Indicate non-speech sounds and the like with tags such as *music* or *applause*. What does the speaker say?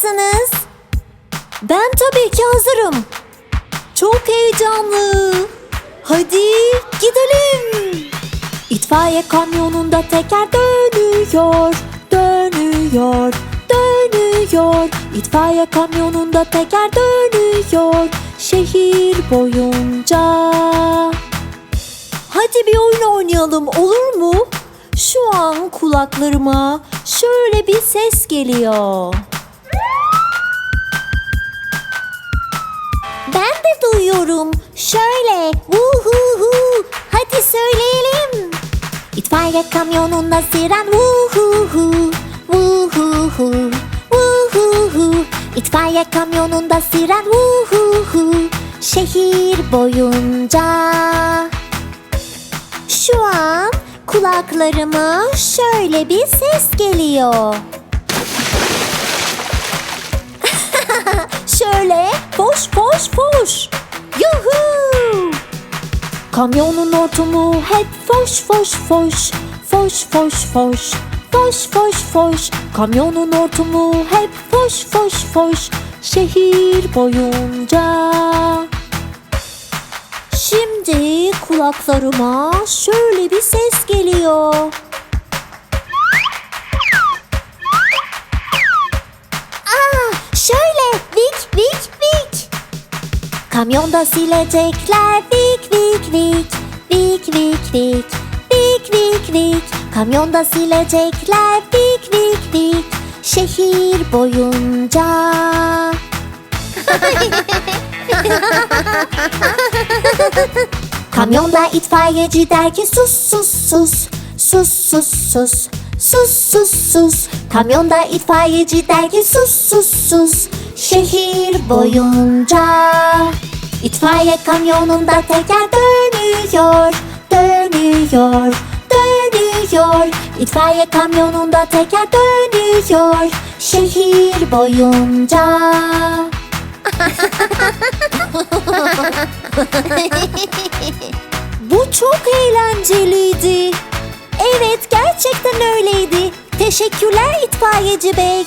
mısınız? Ben tabii ki hazırım. Çok heyecanlı. Hadi gidelim. İtfaiye kamyonunda teker dönüyor, dönüyor, dönüyor. İtfaiye kamyonunda teker dönüyor şehir boyunca. Hadi bir oyun oynayalım olur mu? Şu an kulaklarıma şöyle bir ses geliyor. De duyuyorum. Şöyle. Vuhuhu. Hadi söyleyelim. İtfaiye kamyonunda siren vuhuhu. Vuhuhu. Vuhuhu. İtfaiye kamyonunda siren vuhuhu. Şehir boyunca. Şu an kulaklarıma şöyle bir ses geliyor. *laughs* Şöyle foş foş. Yuhu! Kamyonun ortumu hep foş foş foş. Foş foş foş. Foş foş foş. Kamyonun ortumu hep foş foş foş. Şehir boyunca. Şimdi kulaklarıma şöyle bir ses geliyor. Kamyonda silecekler vik vik vik. Vik vik vik. Vik vik vik. Kamyonda silecekler vik vik vik. Şehir boyunca. *laughs* Kamyonda itfaiyeci der ki sus sus sus Sus sus sus Sus sus sus Kamyonda itfaiyeci der ki sus sus sus Şehir boyunca İtfaiye kamyonunda teker dönüyor Dönüyor Dönüyor İtfaiye kamyonunda teker dönüyor Şehir boyunca Bu çok eğlenceliydi. Evet gerçekten öyleydi. Teşekkürler itfaiyeci bey.